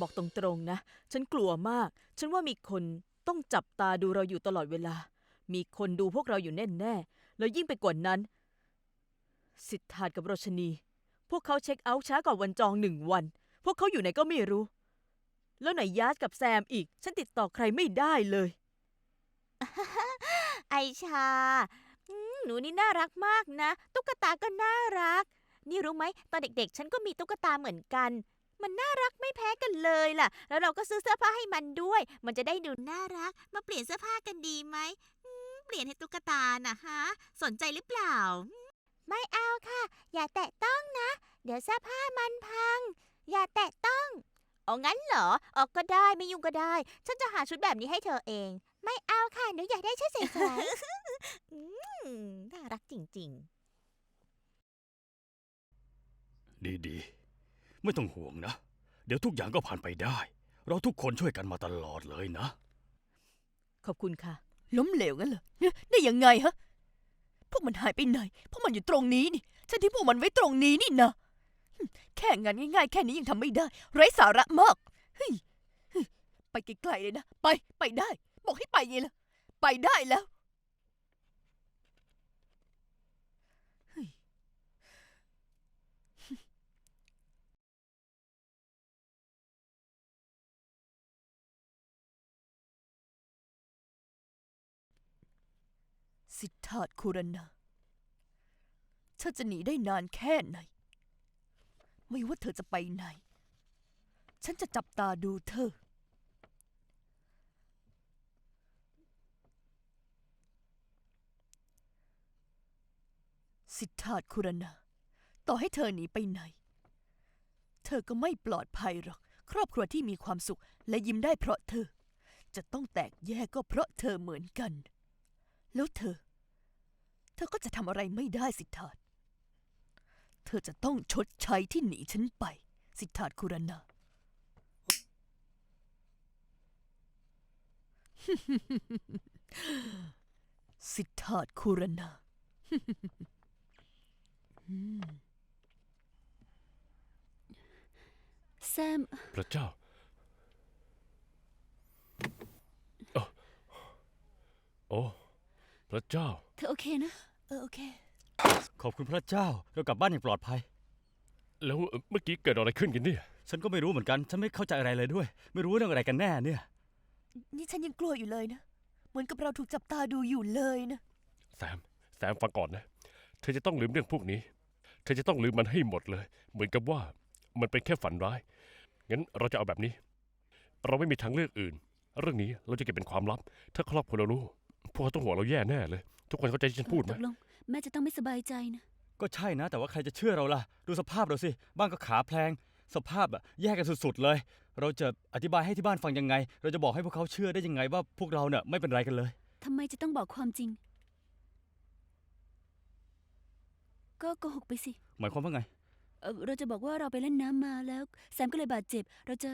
บอกตรงๆนะ ฉันกลัวมาก ฉันว่ามีคนต้องจับตาดูเราอยู่ตลอดเวลา มีคนดูพวกเราอยู่แน่ๆ แล้วยิ่งไปกว่านั้น สิทธากับโรชนี พวกเขาเช็คเอาท์ช้ากว่าวันจองหนึ่งวัน พวกเขาอยู่ไหนก็ไม่รู้ แล้วไหนยาสกับแซมอีก ฉันติดต่อใครไม่ได้เลย ไอชาอืมหนูนี่น่ารักมากนะ ตุ๊กตาก็น่ารัก นี่รู้ไหมตอนเด็กๆ ฉันก็มีตุ๊กตาเหมือนกัน มันน่ารักไม่แพ้กันเลยล่ะ แล้วเราก็ซื้อเสื้อผ้าให้มันด้วย มันจะได้ดูน่ารัก มาเปลี่ยนเสื้อผ้ากันดีไหมอืมเปลี่ยนให้ตุ๊กตานะฮะ สนใจหรือเปล่า ไม่เอาค่ะ อย่าแตะต้องนะ เดี๋ยวเสื้อผ้ามันพัง อย่าแตะต้องเอางั้นเหรอออกก็ได้ไม่ยุ่งก็ได้ ฉันจะหาชุดแบบนี้ให้เธอเอง ไม่เอาค่ะหนูอยากได้ชุดสวยๆ อืมน่ารักจริงดีๆ ไม่ต้องห่วงนะ เดี๋ยวทุกอย่างก็ผ่านไปได้ เราทุกคนช่วยกันมาตลอดเลยนะ ขอบคุณค่ะ ล้มเหลวงั้นเหรอได้ยังไงฮะ พวกมันหายไปไหน พวกมันอยู่ตรงนี้นี่ ฉันที่พวกมันไว้ตรงนี้นี่นะ แค่งานง่ายๆ แค่นี้ยังทำไม่ได้ ไร้สาระมากเฮ้ยเฮ้ยไปไกลๆเลยนะ ไป ไปได้ บอกให้ไปไงล่ะ ไปได้แล้ว สิทธาตคุรณาเธอจะหนีได้นานแค่ไหน ไม่ว่าเธอจะไปไหน ฉันจะจับตาดูเธอ สิทธาตคุรณาต่อให้เธอหนีไปไหน เธอก็ไม่ปลอดภัยหรอก ครอบครัวที่มีความสุขและยิ้มได้เพราะเธอ จะต้องแตกแยกก็เพราะเธอเหมือนกัน แล้วเธอ เธอก็จะทำอะไรไม่ได้สิทธาตเธอจะต้องชดใช้ที่หนีฉันไป สิทธาตคุรณาสิทธาตคุรณาแซม พระเจ้าโอ้โอ้ พระเจ้า เธอโอเคนะ เออโอเค ขอบคุณพระเจ้า เรากลับบ้านอย่างปลอดภัย แล้วเอ่อเมื่อกี้เกิดอะไรขึ้นกันเนี่ย ฉันก็ไม่รู้เหมือนกัน ฉันไม่เข้าใจอะไรเลยด้วย ไม่รู้เรื่องอะไรกันแน่เนี่ย นี่ฉันยังกลัวอยู่เลยนะ เหมือนกับเราถูกจับตาดูอยู่เลยนะ แซม แซมฟังก่อนนะ เธอจะต้องลืมเรื่องพวกนี้ เธอจะต้องลืมมันให้หมดเลย เหมือนกับว่ามันเป็นแค่ฝันร้าย งั้นเราจะเอาแบบนี้ เราไม่มีทางเลือกอื่น เรื่องนี้เราจะเก็บเป็นความลับ ถ้าครอบครัวเรารู้ พวกเขาต้องหัวเราแย่แน่เลย ทุกคนเข้าใจที่ฉันพูดไหมตกลงแม่จะต้องไม่สบายใจนะ ก็ใช่นะ แต่ว่าใครจะเชื่อเราล่ะ ดูสภาพเราสิ บ้านก็ขาแพลง สภาพอะแย่กันสุดๆเลย เราจะอธิบายให้ที่บ้านฟังยังไง เราจะบอกให้พวกเขาเชื่อได้ยังไงว่าพวกเราเนี่ยไม่เป็นไรกันเลย ทำไมจะต้องบอกความจริง ก็โกหกไปสิหมายความว่าไง เอ่อเราจะบอกว่าเราไปเล่นน้ำมาแล้ว แซมก็เลยบาดเจ็บ เราจะ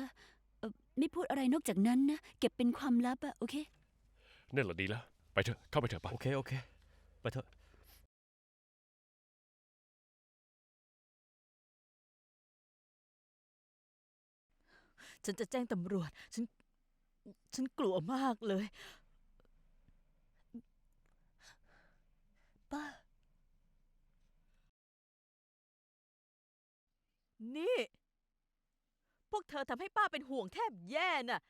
เอ่อไม่พูดอะไรนอกจากนั้นนะ เก็บเป็นความลับอะโอเค นั่นแหละดีแล้วไป เถอะ เข้าไปเถอะไป โอเค โอเค ไปเถอะ ฉันจะแจ้งตำรวจ ฉัน ฉันกลัวมากเลย ป้า นี่ พวกเธอทำให้ป้าเป็นห่วงแทบแย่น่ะ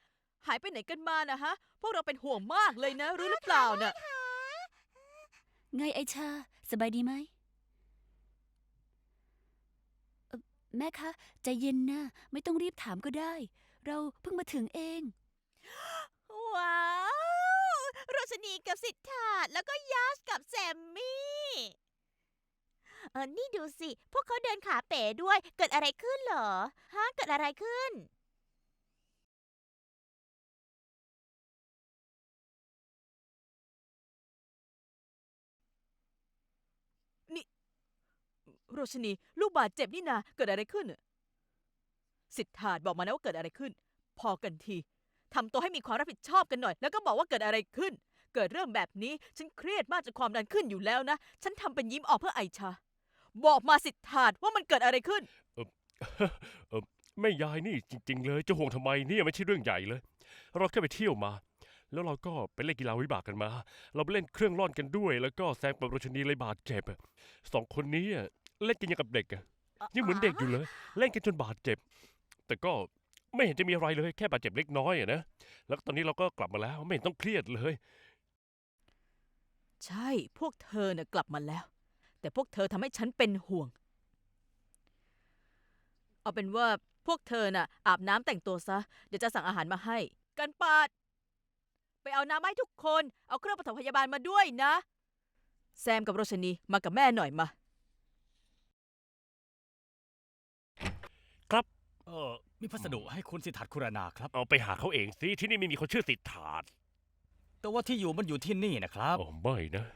หายไปไหนกันมานะฮะ พวกเราเป็นห่วงมากเลยนะ รู้หรือเปล่าน่ะ ไงไอชา สบายดีไหมเอ่อแม่คะใจเย็นนะ ไม่ต้องรีบถามก็ได้ เราเพิ่งมาถึงเอง ว้าวโรชนีกับสิทธาตแล้วก็ยาสกับแซมมี่เออนี่ดูสิ พวกเขาเดินขาเป๋ด้วย เกิดอะไรขึ้นเหรอ ฮะ เกิดอะไรขึ้น รชนี ลูกบาดเจ็บนี่นาเกิดอะไรขึ้น สิทธาบอกมานะว่าเกิดอะไรขึ้น พอกันทีทำตัวให้มีความรับผิดชอบกันหน่อย แล้วก็บอกว่าเกิดอะไรขึ้น เกิดเรื่องแบบนี้ฉันเครียดมากจนความดันขึ้นอยู่แล้วนะ ฉันทำเป็นยิ้มออกเพื่อไอชา บอกมาสิทธาว่ามันเกิดอะไรขึ้น เออแม่ยายนี่จริง ๆ เลยจะห่วงทำไมเนี่ยไม่ใช่เรื่องใหญ่เลย เราแค่ไปเที่ยวมา แล้วเราก็ไปเล่นกีฬาวิบากกันมา เราไปเล่นเครื่องร่อนกันด้วย แล้วก็แซงปรชนีเลยบาดเจ็บอะสองคนนี้อะ เล่นกันอย่างกับเด็กอะยังเหมือนเด็กอยู่เลย เล่นกันจนบาดเจ็บ แต่ก็ไม่เห็นจะมีอะไรเลย แค่บาดเจ็บเล็กน้อยอะนะ แล้วตอนนี้เราก็กลับมาแล้ว ไม่เห็นต้องเครียดเลย ใช่พวกเธอน่ะกลับมาแล้ว แต่พวกเธอทำให้ฉันเป็นห่วง เอาเป็นว่าพวกเธอน่ะ อาบน้ำแต่งตัวซะ เดี๋ยวจะสั่งอาหารมาให้ กันปาด ไปเอาน้ำมาให้ทุกคน เอาเครื่องปฐมพยาบาลมาด้วยนะ แซมกับโรชนีมากับแม่หน่อยมา เออมีพัสดุให้คุณสิทธัตถ์คุรนาครับ เอาไปหาเขาเองสิที่นี่ไม่มีคนชื่อสิทธาตแต่ว่าที่อยู่มันอยู่ที่นี่นะครับโอ้ไม่นะ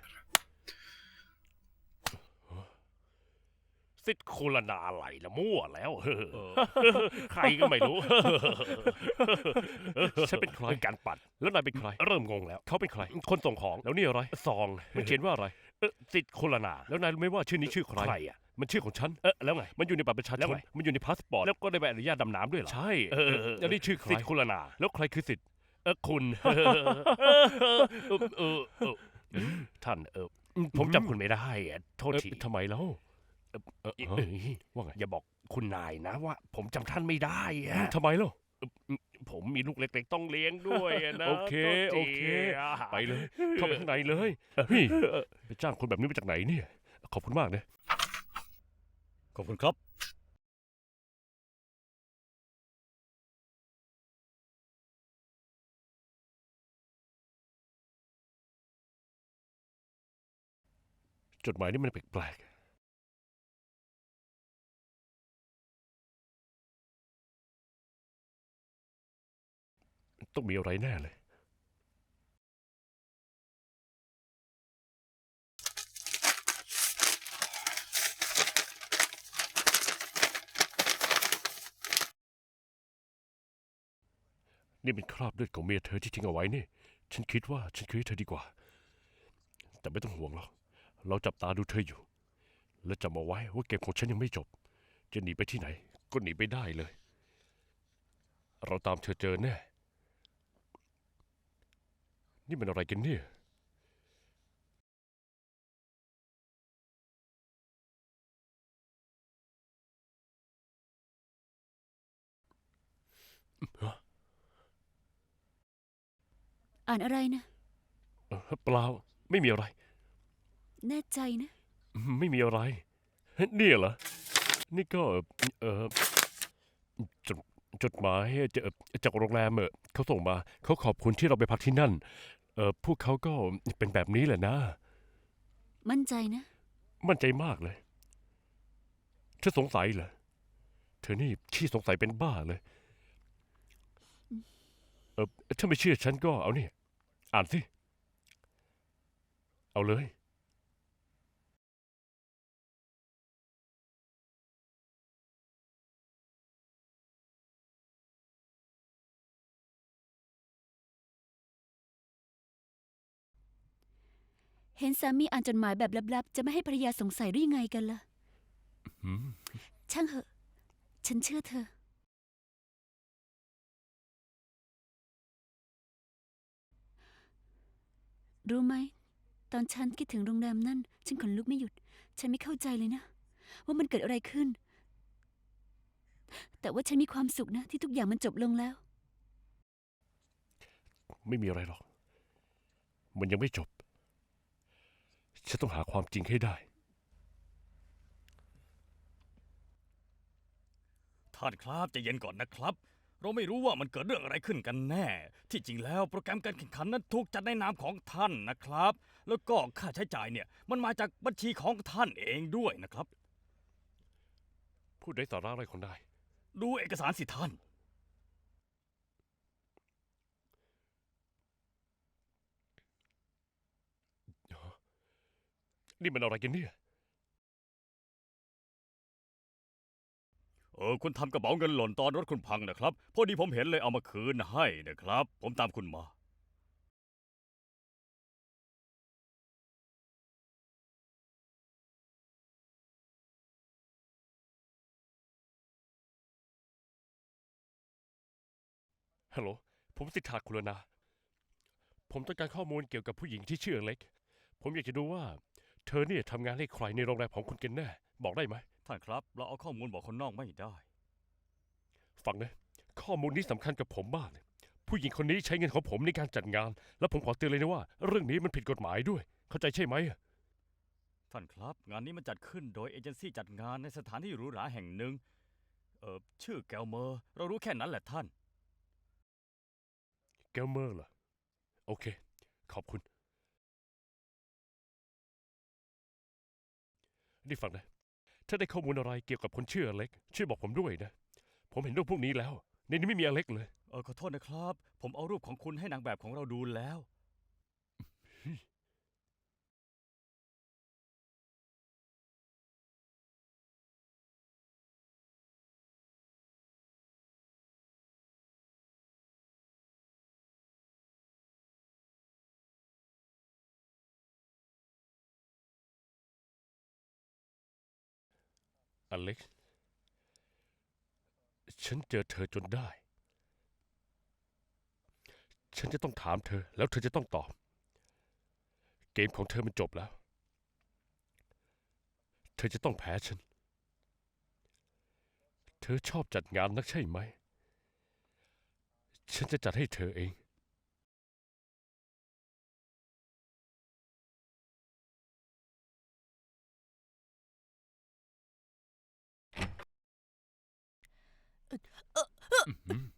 สิทธิ์โคลนาอะไรละมั่วแล้วเออ ใครก็ไม่รู้ ฉันเป็นใครการปัด แล้วนายเป็นใคร เริ่มงงแล้ว เขาเป็นใคร คนส่งของแล้วนี่อะไรซองมันเขียนว่าอะไร เออสิทธิ์โคลนา แล้วนายรู้ไหมว่าชื่อนี้ชื่อใคร ใครอะ มันชื่อของฉัน เออแล้วไง มันอยู่ในบัตรประชาชนมันอยู่ในพาสปอร์ต แล้วก็ในใบอนุญาตดำน้ำด้วยเหรอ ใช่ เออแล้วนี่ชื่อใคร สิทธิ์โคลนา แล้วใครคือสิทธิ์ เออคุณเออเออเออท่านเออผมจำคุณไม่ได้อะโทษทีทำไมแล้ว เออเอ้ยว่าไงอย่าบอกคุณนายนะว่า ผมจำท่านไม่ได้อะทำไมล่ะ ผมมีลูกเล็กๆต้องเลี้ยงด้วยอะนะโอเคโอเค ไปเลย เข้าไปข้างในเลยเฮ้ยไปจ้างคนแบบนี้มาจากไหนเนี่ย ขอบคุณมากนะ ขอบคุณครับจดหมายนี่มันแปลกๆต้องมีอะไรแน่เลย นี่เป็นคราบเลือดของเมียเธอที่ทิ้งเอาไว้นี่ ฉันคิดว่าฉันคืนเธอดีกว่า แต่ไม่ต้องห่วงหรอก เราจับตาดูเธออยู่ และจำเอาไว้ว่าเกมของฉันยังไม่จบ จะหนีไปที่ไหน ก็หนีไปได้เลย เราตามเธอเจอแน่ นี่มันอะไรกันเนี่ย อ่านอะไรนะ เอ่อเปล่าไม่มีอะไร แน่ใจนะ ไม่มีอะไรเนี่ยเหรอ นี่ก็เออจดจดหมายจะจากโรงแรมเออเขาส่งมา เขาขอบคุณที่เราไปพักที่นั่น เออพวกเขาก็เป็นแบบนี้แหละนะ มั่นใจนะ มั่นใจมากเลย เธอสงสัยเหรอ เธอนี่ขี้สงสัยเป็นบ้าเลย เออถ้าไม่เชื่อฉันก็เอานี่อ่านสิ เอาเลย เห็นสามีอ่านจดหมายแบบลับๆ จะไม่ให้ภรรยาสงสัยได้ยังไงกันล่ะอืมช่างเหอะ ฉันเชื่อเธอ รู้ไหม ตอนฉันคิดถึงโรงแรมนั่น ฉันขนลุกไม่หยุด ฉันไม่เข้าใจเลยนะ ว่ามันเกิดอะไรขึ้น แต่ว่าฉันมีความสุขนะ ที่ทุกอย่างมันจบลงแล้ว ไม่มีอะไรหรอก มันยังไม่จบ ฉันต้องหาความจริงให้ได้ ท่านครับใจะเย็นก่อนนะครับ เราไม่รู้ว่ามันเกิดเรื่องอะไรขึ้นกันแน่ ที่จริงแล้วโปรแกรมการแข่งขันนั้นถูกจัดในนามของท่านนะครับ แล้วก็ค่าใช้จ่ายเนี่ยมันมาจากบัญชีของท่านเองด้วยนะครับ พูดได้สาระอะไรคนได้ ดูเอกสารสิท่าน นี่มันอะไรกันเนี่ย เออคุณทำกระเป๋าเงินหล่นตอนรถคุณพังนะครับ พอดีผมเห็นเลยเอามาคืนให้นะครับ ผมตามคุณมา ฮัลโหล ผมสิทธาคุณนาผมต้องการข้อมูลเกี่ยวกับผู้หญิงที่ชื่อเล็ก ผมอยากจะดูว่า เธอเนี่ยทำงานให้ใครในโรงแรมของคุณกันแน่ บอกได้ไหม ท่านครับ เราเอาข้อมูลบอกคนนอกไม่ได้ ฟังนะ ข้อมูลนี้สำคัญกับผมมากเลยผู้หญิงคนนี้ใช้เงินของผมในการจัดงาน แล้วผมขอเตือนเลยนะว่า เรื่องนี้มันผิดกฎหมายด้วย เข้าใจใช่ไหม ท่านครับ งานนี้มันจัดขึ้นโดยเอเจนซี่จัดงานในสถานที่หรูหราแห่งหนึ่ง เออชื่อแกลเมอร์ เรารู้แค่นั้นแหละท่าน แกลเมอร์เหรอ โอเค ขอบคุณ นี่ฟังนะ ถ้าได้ข้อมูลอะไรเกี่ยวกับคนชื่ออเล็ก ช่วยบอกผมด้วยนะ ผมเห็นรูปพวกนี้แล้ว ในนี้ไม่มีอเล็กเลย เออขอโทษนะครับ ผมเอารูปของคุณให้นางแบบของเราดูแล้ว อเล็กซ์ ฉันเจอเธอจนได้ ฉันจะต้องถามเธอ แล้วเธอจะต้องตอบ เกมของเธอมันจบแล้ว เธอจะต้องแพ้ฉัน เธอชอบจัดงานนักใช่ไหม ฉันจะจัดให้เธอเอง mm-hmm.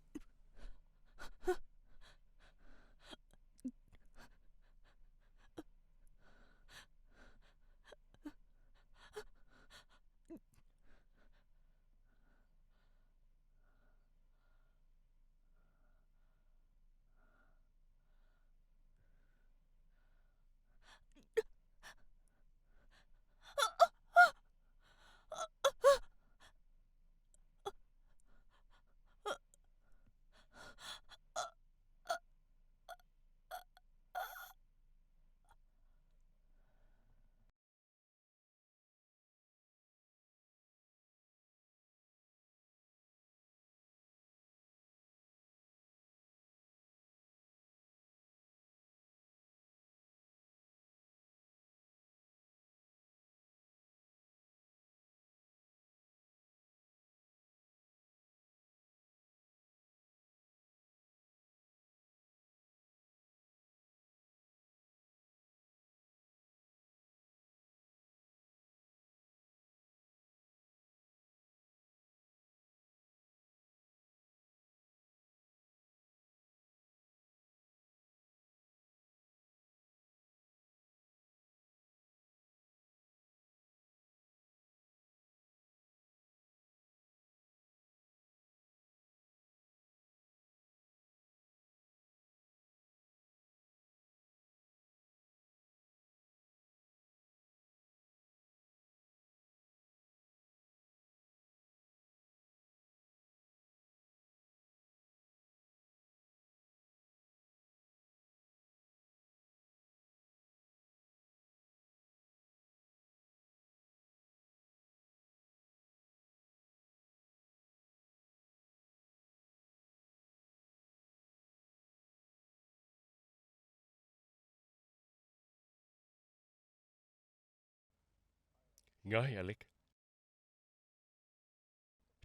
ไงอเล็ก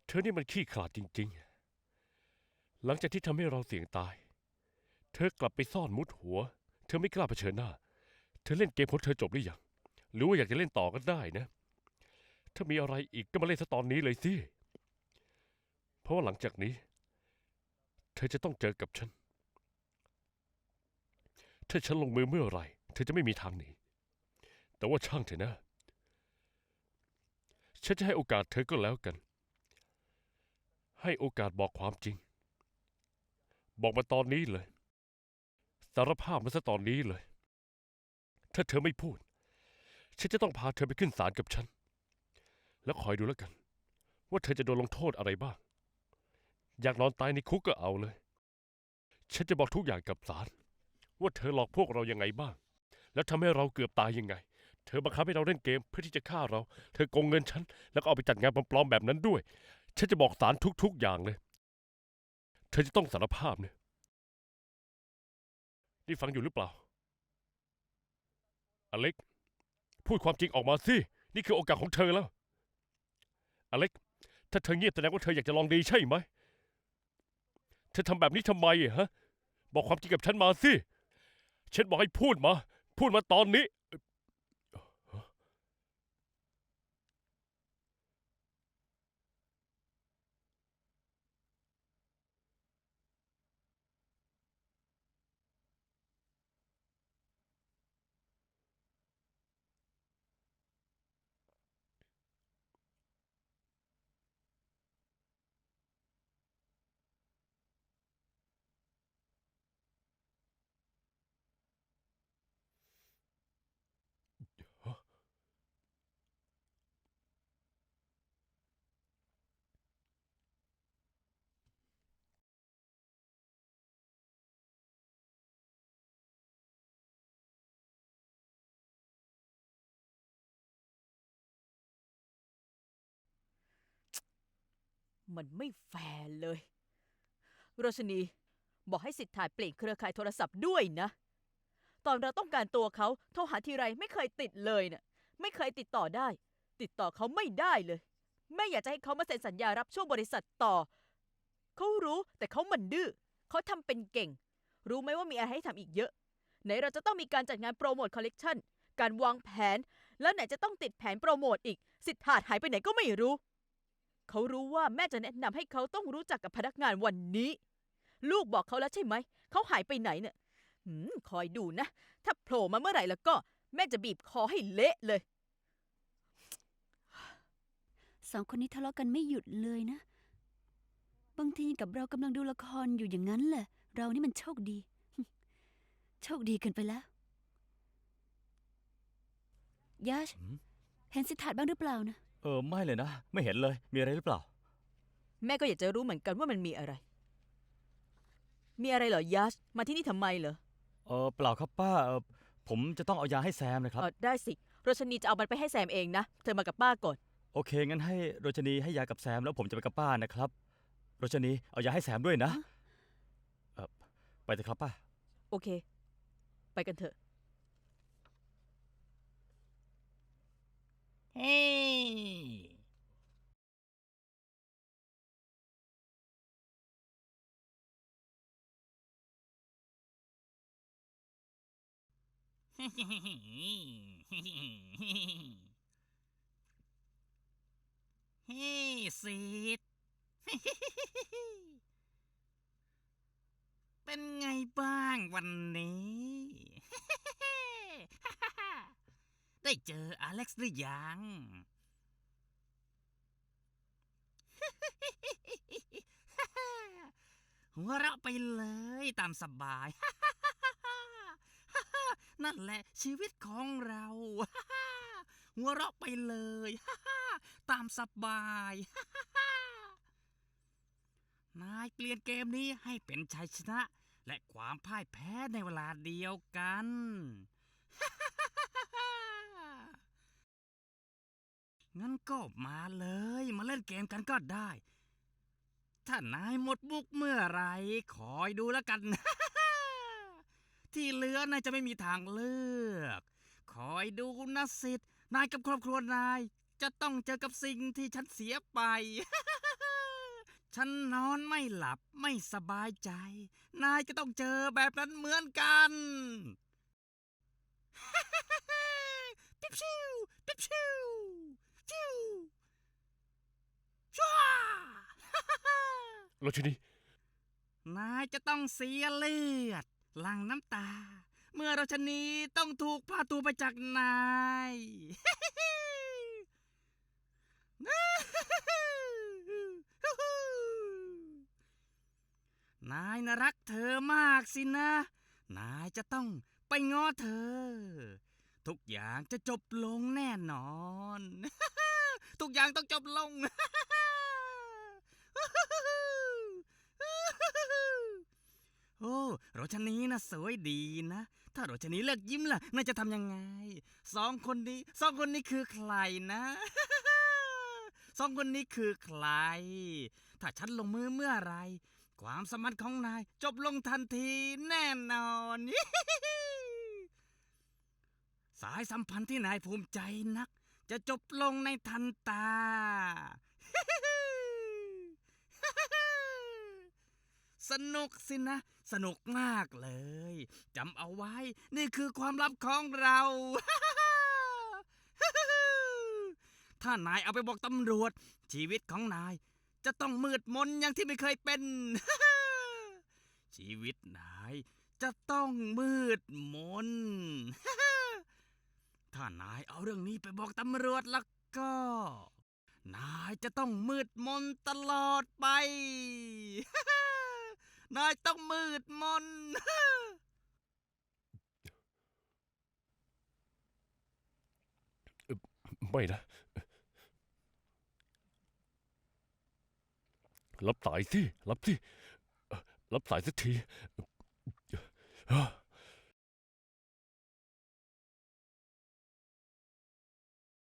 เธอนี่มันขี้ขลาดจริง ๆ หลังจากที่ทำให้เราเสี่ยงตาย เธอกลับไปซ่อนมุดหัว เธอไม่กล้าเผชิญหน้า เธอเล่นเกมของเธอจบหรือยัง หรือว่าอยากจะเล่นต่อก็ได้นะ ถ้ามีอะไรอีกก็มาเล่นซะตอนนี้เลยสิ เพราะว่าหลังจากนี้ เธอจะต้องเจอกับฉัน ถ้าฉันลงมือเมื่อไหรเธอจะไม่มีทางหนี แต่ว่าช่างเถอะนะ ฉันจะให้โอกาสเธอก็แล้วกัน ให้โอกาสบอกความจริง บอกมาตอนนี้เลย สารภาพมาซะตอนนี้เลย ถ้าเธอไม่พูด ฉันจะต้องพาเธอไปขึ้นศาลกับฉัน แล้วคอยดูแล้วกัน ว่าเธอจะโดนลงโทษอะไรบ้าง อยากนอนตายในคุกก็เอาเลย ฉันจะบอกทุกอย่างกับศาลว่าเธอหลอกพวกเรายังไงบ้าง แล้วทำให้เราเกือบตายยังไง เธอบังคับให้เราเล่นเกมเพื่อที่จะฆ่าเรา เธอโกงเงินฉัน แล้วก็เอาไปจัดงานปลอมๆแบบนั้นด้วย ฉันจะบอกศาลทุกๆอย่างเลย เธอจะต้องสารภาพเนี่ยนี่ฟังอยู่หรือเปล่า อเล็ก พูดความจริงออกมาสิ นี่คือโอกาสของเธอแล้ว อเล็ก ถ้าเธอเงียบแสดงว่าเธออยากจะลองดีใช่ไหม เธอทำแบบนี้ทำไมฮะ บอกความจริงกับฉันมาสิ ฉันบอกให้พูดมา พูดมาตอนนี้ มันไม่แฟร์เลย โรชนี บอกให้สิทธาเปลี่ยนเครือข่ายโทรศัพท์ด้วยนะ ตอนเราต้องการตัวเขาโทรหาทีไรไม่เคยติดเลยน่ะ ไม่เคยติดต่อได้ ติดต่อเขาไม่ได้เลย แม่อยากจะให้เขามาเซ็นสัญญารับช่วงบริษัทต่อ เขารู้แต่เขามันดื้อเขาทำเป็นเก่ง รู้ไหมว่ามีอะไรให้ทำอีกเยอะ ไหนเราจะต้องมีการจัดงานโปรโมทคอลเลกชันการวางแผน แล้วไหนจะต้องติดแผนโปรโมทอีก สิทธาหายไปไหนก็ไม่รู้ เขารู้ว่าแม่จะแนะนำให้เขาต้องรู้จักกับพนักงานวันนี้ ลูกบอกเขาแล้วใช่ไหม เขาหายไปไหนเนี่ยหืมคอยดูนะ ถ้าโผล่มาเมื่อไหร่แล้วก็ แม่จะบีบคอให้เละเลย สองคนนี้ทะเลาะกันไม่หยุดเลยนะ บางทีกับเรากำลังดูละครอยู่อย่างนั้นแหละ เรานี่มันโชคดี โชคดีเกินไปแล้วยัชหืมเห็นสิทธาบ้างหรือเปล่านะ เออไม่เลยนะ ไม่เห็นเลยมีอะไรหรือเปล่า แม่ก็อยากจะรู้เหมือนกันว่ามันมีอะไร มีอะไรเหรอยัสมาที่นี่ทำไมเหรอเออเปล่าครับป้าเออผมจะต้องเอายาให้แซมนะครับ เออได้สิโรชนีจะเอามันไปให้แซมเองนะ เธอมากับป้าก่อน โอเค งั้นให้โรชนีให้ยากับแซมแล้วผมจะไปกับป้านะครับ โรชนีเอายาให้แซมด้วยนะเออไปเถอะครับป้า โอเค ไปกันเถอะ เฮ้เฮ้สิทธิ์เป็นไงบ้างวันนี้ ได้เจออเล็กซ์หรือยัง หัวเราะไปเลยตามสบาย นั่นแหละชีวิตของเรา หัวเราะไปเลย ตามสบายนายเปลี่ยนเกมนี้ให้เป็นชัยชนะ และความพ่ายแพ้ในเวลาเดียวกัน งั้นก็มาเลย มาเล่นเกมกันก็ได้ ถ้านายหมดมุกเมื่อไรคอยดูแล้วกัน ที่เหลือนายจะไม่มีทางเลือก คอยดูนะสิทธิ์นายกับครอบครัวนาย จะต้องเจอกับสิ่งที่ฉันเสียไป ฉันนอนไม่หลับไม่สบายใจ นายก็ต้องเจอแบบนั้นเหมือนกันปิ๊บชิวปิ๊บชิวชิวชัว โรชินีนายจะต้องเสียเลือดหลั่งน้ำตา เมื่อเราชนีต้องถูกพาตัวไปจากนาย นายน่ะรักเธอมากสินะ นายจะต้องไปง้อเธอ ทุกอย่างจะจบลงแน่นอน ทุกอย่างต้องจบลง โอ้โรชนี้นะสวยดีนะ ถ้าโรชนี้เลิกยิ้มล่ะน่าจะทำยังไง สองคนนี้ สองคนนี้คือใครนะ สองคนนี้คือใคร ถ้าฉันลงมือเมื่อไร ความสมพันธ์ของนาย จบลงทันทีแน่นอนสายสัมพันธ์ที่นายภูมิใจนัก จะจบลงในทันตา สนุกสินะ สนุกมากเลยจำเอาไว้ นี่คือความลับของเรา ถ้านายเอาไปบอกตำรวจ ชีวิตของนาย จะต้องมืดมนอย่างที่ไม่เคยเป็น ชีวิตนาย จะต้องมืดมน ถ้านายเอาเรื่องนี้ไปบอกตำรวจแล้วก็ นายจะต้องมืดมนตลอดไป นายต้องมืดมน ไม่นะรับสายสิ รับสิ รับสายสักที